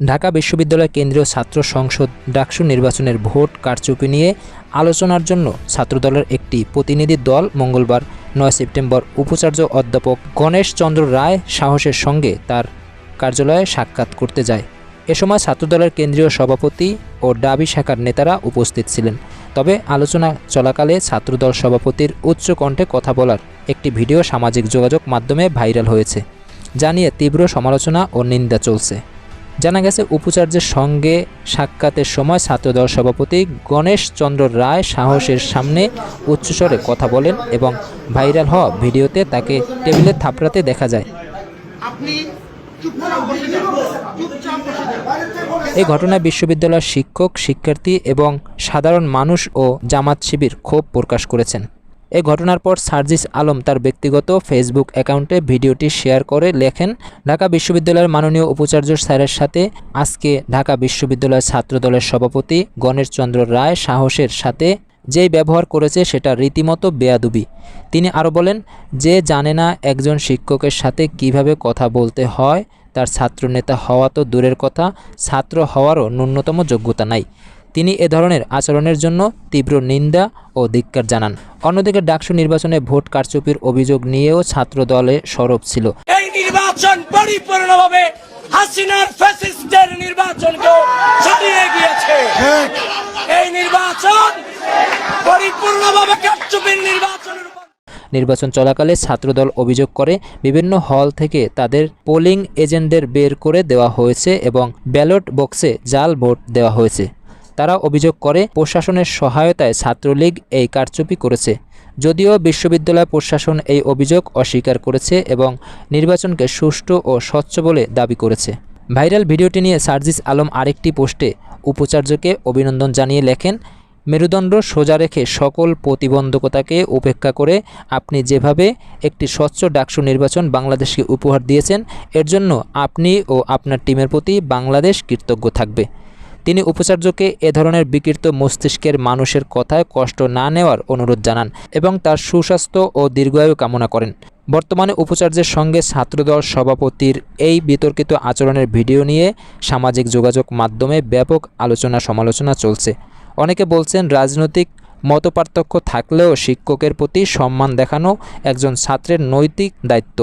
ঢাকা বিশ্ববিদ্যালয় কেন্দ্রীয় ছাত্র সংসদ ডাকসু নির্বাচনের ভোট কারচুপি নিয়ে আলোচনার জন্য ছাত্রদলের একটি প্রতিনিধি দল মঙ্গলবার নয় সেপ্টেম্বর উপাচার্য অধ্যাপক গণেশ চন্দ্র রায় সাহসের সঙ্গে তার কার্যালয়ে সাক্ষাৎ করতে যায়। এ সময় ছাত্রদলের কেন্দ্রীয় সভাপতি ও ডাবি শাখার নেতারা উপস্থিত ছিলেন। তবে আলোচনা চলাকালে ছাত্রদল সভাপতির উচ্চ কণ্ঠে কথা বলার একটি ভিডিও সামাজিক যোগাযোগ মাধ্যমে ভাইরাল হয়েছে। যা নিয়ে তীব্র সমালোচনা ও নিন্দা চলছে। জানা গেছে উপাচার্যের সঙ্গে সাক্ষাতের সময় ছাত্রদল সভাপতি গণেশ চন্দ্র রায় সাহসের সামনে উচ্চস্বরে কথা বলেন এবং ভাইরাল হওয়া ভিডিওতে তাকে টেবিলে থাপড়াতে দেখা যায়। এই ঘটনায় বিশ্ববিদ্যালয়ের শিক্ষক শিক্ষার্থী এবং সাধারণ মানুষ ও জামাত শিবির ক্ষোভ প্রকাশ করেছেন। এই ঘটনার পর সার্জিস আলম তার ব্যক্তিগত ফেসবুক অ্যাকাউন্টে ভিডিওটি শেয়ার করে লেখেন, ঢাকা বিশ্ববিদ্যালয়ের মাননীয় উপাচার্য স্যারের সাথে আজকে ঢাকা বিশ্ববিদ্যালয়ের ছাত্রদলের সভাপতি গণেশ চন্দ্র রায় সাহসের সাথে যেই ব্যবহার করেছে সেটা রীতিমতো বেয়াদুবি। তিনি আরও বলেন, যে জানে না একজন শিক্ষকের সাথে কীভাবে কথা বলতে হয়, তার ছাত্রনেতা হওয়া তো দূরের কথা, ছাত্র হওয়ারও ন্যূনতম যোগ্যতা নাই। তিনি এ ধরনের আচরণের জন্য তীব্র নিন্দা ও ধিক্কার জানান। অন্যদিকে ডাকসু নির্বাচনে ভোট কারচুপির অভিযোগ নিয়েও ছাত্র দলে সরব ছিল। এই নির্বাচন পরিপূর্ণভাবে হাসিনার ফ্যাসিস্টের নির্বাচনকেও ছাড়িয়ে গিয়েছে। এই নির্বাচন পরিপূর্ণভাবে কারচুপির নির্বাচনের নির্বাচন চলাকালে ছাত্রদল অভিযোগ করে বিভিন্ন হল থেকে তাদের পোলিং এজেন্টদের বের করে দেওয়া হয়েছে এবং ব্যালট বক্সে জাল ভোট দেওয়া হয়েছে। তারা অভিযোগ করে, প্রশাসনের সহায়তায় ছাত্রলীগ এই কারচুপি করেছে। যদিও বিশ্ববিদ্যালয় প্রশাসন এই অভিযোগ অস্বীকার করেছে এবং নির্বাচনকে সুষ্ঠু ও স্বচ্ছ বলে দাবি করেছে। ভাইরাল ভিডিওটি নিয়ে সার্জিস আলম আরেকটি পোস্টে উপাচার্যকে অভিনন্দন জানিয়ে লেখেন, মেরুদণ্ড সোজা রেখে সকল প্রতিবন্ধকতাকে উপেক্ষা করে আপনি যেভাবে একটি স্বচ্ছ ডাকসু নির্বাচন বাংলাদেশকে উপহার দিয়েছেন, এর জন্য আপনি ও আপনার টিমের প্রতি বাংলাদেশ কৃতজ্ঞ থাকবে। তিনি উপাচার্যকে এ ধরনের বিকৃত মস্তিষ্কের মানুষের কথায় কষ্ট না নেওয়ার অনুরোধ জানান এবং তার সুস্বাস্থ্য ও দীর্ঘায়ু কামনা করেন। বর্তমানে উপাচার্যের সঙ্গে ছাত্রদল সভাপতির এই বিতর্কিত আচরণের ভিডিও নিয়ে সামাজিক যোগাযোগ মাধ্যমে ব্যাপক আলোচনা সমালোচনা চলছে। অনেকে বলছেন রাজনৈতিক মতপার্থক্য থাকলেও শিক্ষকের প্রতি সম্মান দেখানো একজন ছাত্রের নৈতিক দায়িত্ব।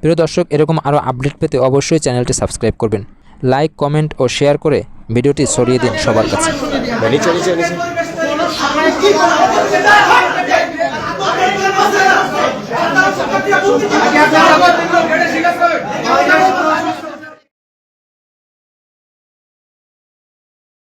প্রিয় দর্শক, এরকম আরও আপডেট পেতে অবশ্যই চ্যানেলটি সাবস্ক্রাইব করবেন। লাইক কমেন্ট ও শেয়ার করে ভিডিওটি ছড়িয়ে দিন সবার কাছে।